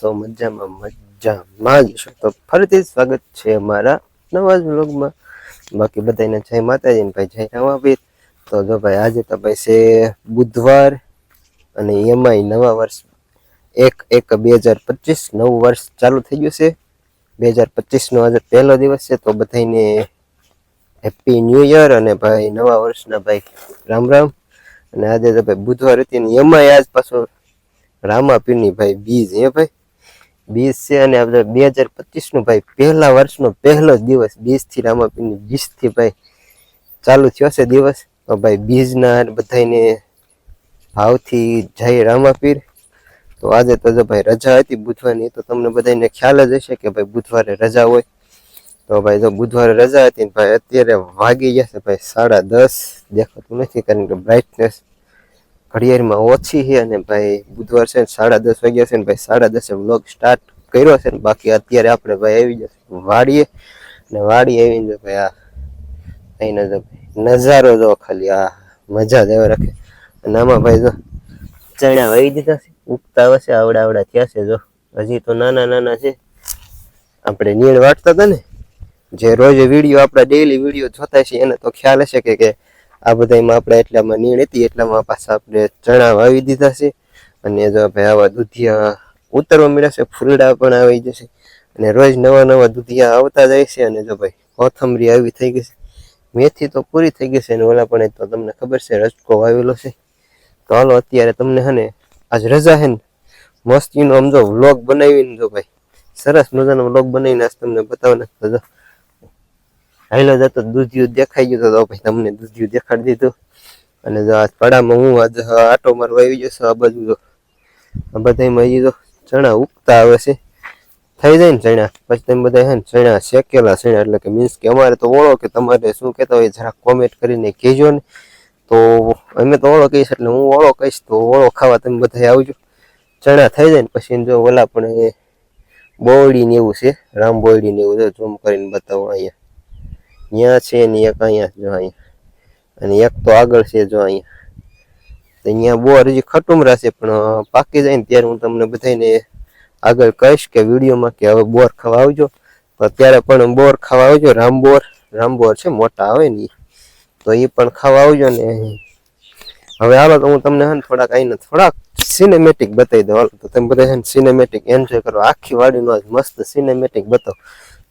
છો મજામાં મજામાં જ છો તો ફરીથી સ્વાગત છે અમારા નવા જ વ્લોગમાં. બાકી બધાને જય માતાજી ને ભાઈ જય રામાપીર તો જો ભાઈ આજે તો ભાઈ છે બુધવાર અને એમાંય નવા વર્ષ એક એક બે હજાર પચીસ નવું વર્ષ ચાલુ થઈ ગયું છે. બે હજાર પચીસનો આજે પહેલો દિવસ છે, તો બધાને હેપી ન્યૂ યર અને ભાઈ નવા વર્ષના ભાઈ રામ રામ. અને આજે તો ભાઈ બુધવાર હતી ને એમાંય આજ પાછો રામાપીરની ભાઈ બીજ હે ભાઈ. બીજ છે અને આપણે બે હજાર પચીસનું ભાઈ પહેલા વર્ષનો પહેલો જ દિવસ બીજથી રામાપીરની બીજથી ભાઈ ચાલુ થયો છે દિવસ. તો ભાઈ બીજના બધાને ભાવથી જય રામાપીર. તો આજે તો જો ભાઈ રજા હતી બુધવારની, તો તમને બધાને ખ્યાલ જ હશે કે ભાઈ બુધવારે રજા હોય. તો ભાઈ જો બુધવારે રજા હતી ને ભાઈ અત્યારે વાગી ગયા છે ભાઈ સાડા દસ. દેખાતું નથી કારણ કે બ્રાઇટનેસ ઘડિયાળમાં ઓછી છે અને ભાઈ બુધવાર છે ને સાડા દસ વાગ્યા છે ને ભાઈ સાડા દસે વ્લોગ સ્ટાર્ટ કર્યો છે ને બાકી અત્યારે આપણે ભાઈ આવી જશે. વાડીએ ને વાડી આવીને ભાઈ આ અહીંનો જો નજારો જો ખાલી આ મજા જ આવે રાખે. અને આમાં ભાઈ જો ચણા વાવી દીધા છે, ઉગતા હશે, આવડા આવડા થયા છે જો. હજી તો નાના નાના છે. આપણે નીણ વાટતા હતા ને, જે રોજ વીડિયો આપણા ડેઈલી વીડિયો જોતા છે એને તો ખ્યાલ હશે કે આ બધામાં આપણે એટલામાં નીણ હતી, એટલામાં પાછા આપણે ચણા વાવી દીધા છે. અને જો ભાઈ આવા દૂધિયા ઉતરવા મળ્યા છે, ફૂલડા પણ આવી જશે. અને રોજ નવા નવા દૂધિયા આવતા જાય છે અને જો ભાઈ કોથમરી આવી થઈ ગઈ છે, મેથી તો પૂરી થઈ ગઈ છે અને ઓલા પણ તો તમને ખબર છે, રજકો વાવેલો છે. તો હાલો અત્યારે તમને હે ને આજ રજા હે ને મસ્તીનો આમ જો વ્લોગ બનાવીને જો ભાઈ સરસ મજાનો વ્લોગ બનાવીને આજ તમને બતાવવાના. હાલો જતો દૂધિયું દેખાઈ ગયું તો ભાઈ તમને દૂધિયું દેખાડી દીધું. અને જો પડામાં હું આજ આટો મારવા આવી જશો આ બાજુ જો. આ બધામાં આવી તો ચણા ઉગતા આવે છે. થઈ જાય ને ચણા. પછી તમે બધા હે ને ચણા શેકેલા ચણા, એટલે કે મીન્સ કે અમારે તો ઓળો કે તમારે શું કહેતા હોય જરાક કોમેન્ટ કરીને કહેજો ને. તો અમે તો ઓળો કહીશ, એટલે હું ઓળો કહીશ, તો ઓળો ખાવા તમે બધા આવજો. ચણા થઈ જાય ને પછી જો ઓલા પણ એ બોયડી ને એવું છે, રામ બોયડી ને એવું છે ઝૂમ કરીને બતાવો અહીંયા. ત્યાં છે ને એક અહીંયા જો અહીંયા. અને એક તો આગળ છે જો અહીંયા. તો અહીંયા બોર હજી ખટુમ છે, પણ પાકી જાય ને ત્યારે હું તમને બધાને આગળ કહીશ કે વિડીયોમાં કે હવે બોર ખાવા આવજો. તો અત્યારે પણ બોર ખાવા આવજો. રામબોર રામબોર છે, મોટા આવે ને. તો એ પણ ખાવા આવજો ને. હવે હાલો, તો હું તમને હે થોડાક આઈને થોડાક સિનેમેટિક બતાવી દઉં. હાલો, તો તમે બધા હે સિનેમેટિક એન્જોય કરો. આખી વાડીનો મસ્ત સિનેમેટિક બતાવો.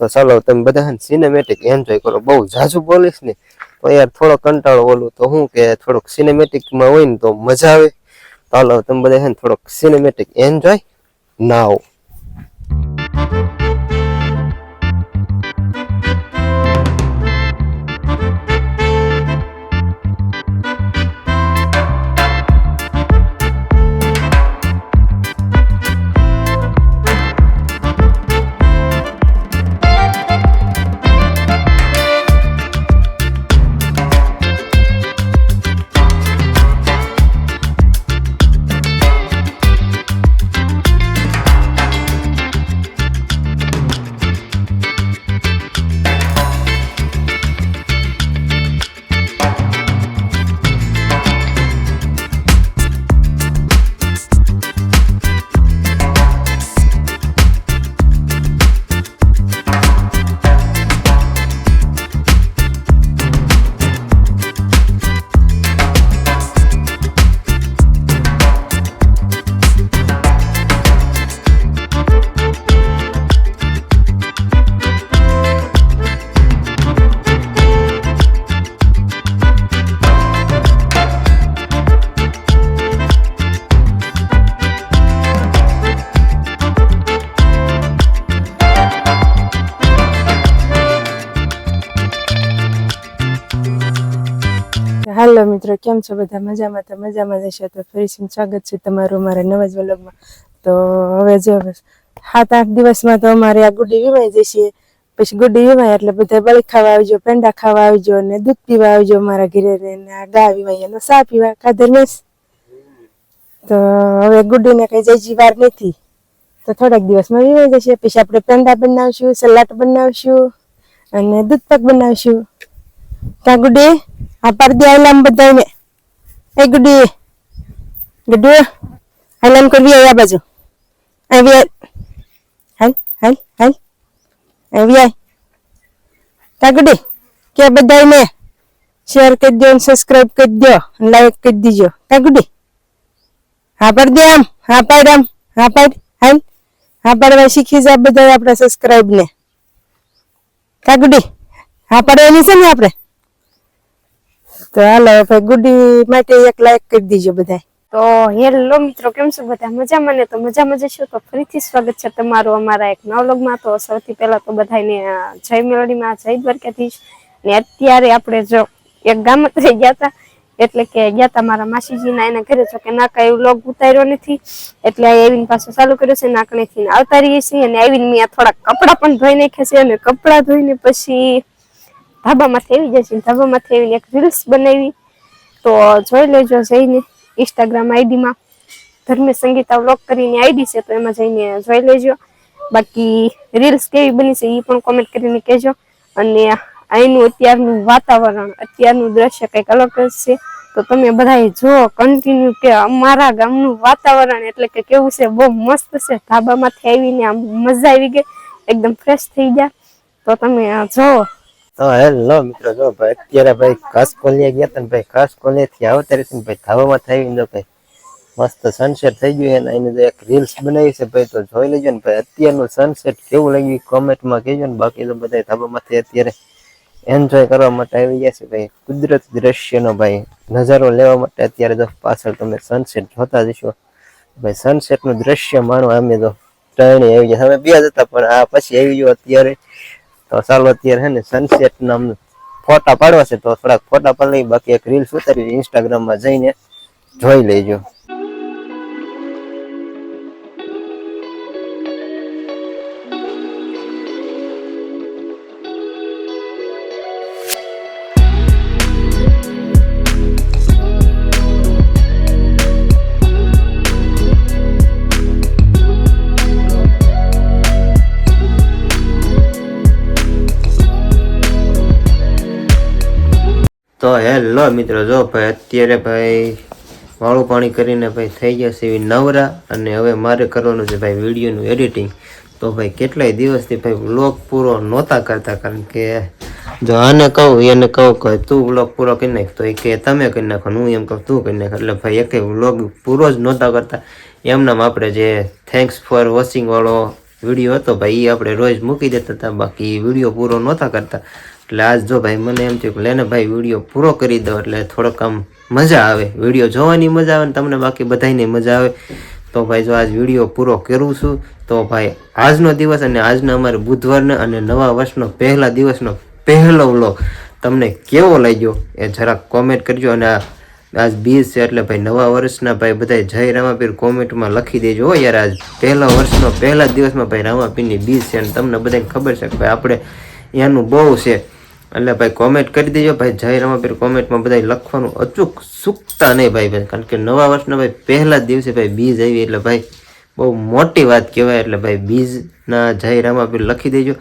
તો ચાલો તમે બધા સિનેમેટિક એન્જોય કરો. બહુ ઝાઝુ બોલીશ ને, તો યાર થોડો કંટાળો બોલું તો હું કે થોડોક સિનેમેટિકમાં હોય ને તો મજા આવે. ચાલો તમે બધા થોડોક સિનેમેટિક એન્જોય નાવ હાલો મિત્રો, કેમ છો બધા? મજામાં તો મજામાં જશે તો ફરીથી સ્વાગત છે તમારું અમારા નવા જ વ્લોગમાં. તો હવે જો, સાત આઠ દિવસમાં તો અમારે આ ગુડી વીમાઈ જશે. પછી ગુડી વીમાય એટલે બધા બળી ખાવા આવજો, પેંડા ખાવા આવજો ને દૂધ પીવા આવજો મારા ઘરે ને ગા વીમાઈ એનો સા પીવા, ખાધર મેસ તો હવે ગુડીને કઈ જઈજી વાર નથી. તો થોડાક દિવસમાં વીમાઈ જશે. પછી આપણે પેંડા બનાવશું, સલાડ બનાવશું અને દૂધ પાક બનાવશું. ત્યાં ગુડી? આ પડદે આલામ બધાને એ ગુડી, ગુડુ આલામ કરવી આ બાજુ. આવી. હાલ હાલ હાલ. આવી આય. કાકડી કે બધાને શેર કરી દો સબસ્ક્રાઇબ કરી દો લાઈક કરી દીજો. કાકડી હા પાડ દે આમ, હા, પાડ આમ, હા, પાડ, હાલ. હા, પાડવા શીખી જા બધા આપણા સબસ્ક્રાઇબ ને. કાકડી હા, પાડવાની છે ને આપણે? તો હાલો ભાઈ ગુડી માટે એક લાઈક કરી દીજો બધા તો હેલો મિત્રો, કેમ છો બધા? મજામાં ને? તો મજામાં જશો તો ફરીથી સ્વાગત છે તમારું અમારા એક નવલોગમાં વ્લોગમાં. તો સૌથી પહેલા તો બધાને જય મેળડીમાં જય દ્વારકાધીશ. ને અત્યારે આપણે જો એક ગામ થઈ ગયા હતા, એટલે કે ગયા હતા મારા માસીજીના, એના ઘરે જો કે નાકા એવું લોગ ઉતાર્યો નથી. એટલે આવીને પાછું ચાલુ કર્યો છે નાકણેથી આવતા રહીએ છીએ. અને આવીને મેં થોડા કપડાં પણ ધોઈ નાખ્યા છે અને કપડાં ધોઈને પછી ધાબામાંથી આવી જશે ધાબામાંથી આવીને એક રીલ્સ બનાવી. તો જોઈ લેજો જઈને ઇન્સ્ટાગ્રામ આઈડીમાં. ધર્મેશ સંગીતા વ્લોગ કરીને આઈડી છે તો એમાં જઈને જોઈ લેજો. બાકી રીલ્સ કેવી બની છે એ પણ કોમેન્ટ કરીને કહેજો. અને અહીંનું અત્યારનું વાતાવરણ, અત્યારનું દ્રશ્ય કંઈક અલગ જ છે. તો તમે બધાએ જો કન્ટિન્યુ કે અમારા ગામનું વાતાવરણ એટલે કે કેવું છે, બહુ મસ્ત છે. ધાબામાંથી આવીને આમ મજા આવી ગઈ. એકદમ ફ્રેશ થઈ ગયા. તો તમે જોવો તો હેલો મિત્રો, જો ભાઈ, અત્યારે ભાઈ ઘાસ કોલિયા ગયા હતા ને ભાઈ, ઘાસ કોલિયા થી આવતા રહેશે ને ભાઈ, ધાવામાં થઈ ને ભાઈ, મસ્ત સનસેટ થઈ ગયું એને જો એક રીલ્સ બનાવી છે ભાઈ, તો જોઈ લેજો ને ભાઈ, અત્યારનું સનસેટ કેવું લાગ્યું કોમેન્ટમાં કહેજો ને બાકી તો બધા ધાબામાંથી અત્યારે એન્જોય કરવા માટે આવી ગયા છે ભાઈ, કુદરત દ્રશ્યનો ભાઈ નજારો લેવા માટે અત્યારે તો પાછળ તમે સનસેટ જોતા જશો, ભાઈ સનસેટનું દ્રશ્ય માણવા અમે તો ત્રણેય આવી ગયા. અમે બે જ હતા, પણ આ પછી આવી ગયો અત્યારે તો ચાલો અત્યારે હે ને સનસેટ નામ ફોટા પાડવા છે તો થોડાક ફોટા પાડી બાકી એક રીલ્સ ઉતારી ઇન્સ્ટાગ્રામમાં જઈને જોઈ લેજો. તો હેલો મિત્રો, જો ભાઈ, અત્યારે ભાઈ વાળું પાણી કરીને ભાઈ થઈ ગયા છે એવી નવરા અને હવે મારે કરવાનું છે ભાઈ વિડીયોનું એડિટિંગ તો ભાઈ કેટલાય દિવસથી ભાઈ વ્લોગ પૂરો નહોતા કરતા, કારણ કે જો આને કહું, એને કહું કે તું વ્લોગ પૂરો કરી નાખ, તો એ કે તમે કરી નાખો. હું એમ કહું, તું કરી નાખ. એટલે ભાઈ એકે વ્લોગ પૂરો જ નહોતા કરતા. એમનામ આપણે જે થેન્ક્સ ફોર વોચિંગવાળો વીડિયો હતો ભાઈ, એ આપણે રોજ મૂકી દેતા હતા. બાકી વીડિયો પૂરો નહોતા કરતા. એટલે આજ જો ભાઈ મને એમ થયું લેને ભાઈ વીડિયો પૂરો કરી દો એટલે થોડોક આમ મજા આવે. વીડિયો જોવાની મજા આવે ને તમને બાકી બધાને મજા આવે. તો ભાઈ જો આજ વીડિયો પૂરો કરું છું. તો ભાઈ આજનો દિવસ અને આજનો અમારે બુધવારનો અને નવા વર્ષનો પહેલા દિવસનો પહેલો વ્લોગ તમને કેવો લાગ્યો એ જરાક કોમેન્ટ કરજો. અને આ આજ બીજ છે એટલે ભાઈ નવા વર્ષના ભાઈ બધા જય રામાપીર કોમેન્ટમાં લખી દેજો હો યાર. આજ પહેલા વર્ષનો પહેલા દિવસમાં ભાઈ રામાપીરની બીજ છે અને તમને બધાને ખબર છે કે ભાઈ આપણે એનું બહુ છે. એટલે ભાઈ કોમેન્ટ કરી દેજો. ભાઈ જય રામાપીર કોમેન્ટમાં બધા લખવાનું અચૂક ચૂકતા નહીં ભાઈ ભાઈ કારણ કે નવા વર્ષના ભાઈ પહેલા જ દિવસે ભાઈ બીજ આવી એટલે ભાઈ બહુ મોટી વાત કહેવાય. એટલે ભાઈ બીજના જય રામાપીર લખી દેજો.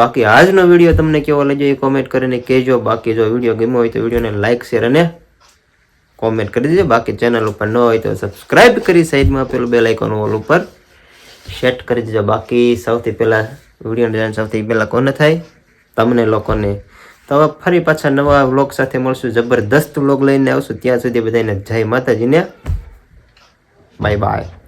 બાકી આજનો વીડિયો તમને કેવો લાગ્યો એ કોમેન્ટ કરીને કહેજો. બાકી જો વીડિયો ગમ્યો હોય તો વિડીયોને લાઇક શેર અને કોમેન્ટ કરી દેજો. બાકી ચેનલ ઉપર ન હોય તો સબસ્ક્રાઇબ કરી સાઈડમાં પેલું બેલ આઇકોન ઓલ ઉપર સેટ કરી દેજો. બાકી સૌથી પહેલાં વીડિયો જાણ સૌથી પહેલાં કોને થાય? તમને લોકોને તો હવે ફરી પાછા નવા વ્લોગ સાથે મળશું. જબરદસ્ત વ્લોગ લઈને આવશું. ત્યાં સુધી બધાને જય માતાજીને બાય બાય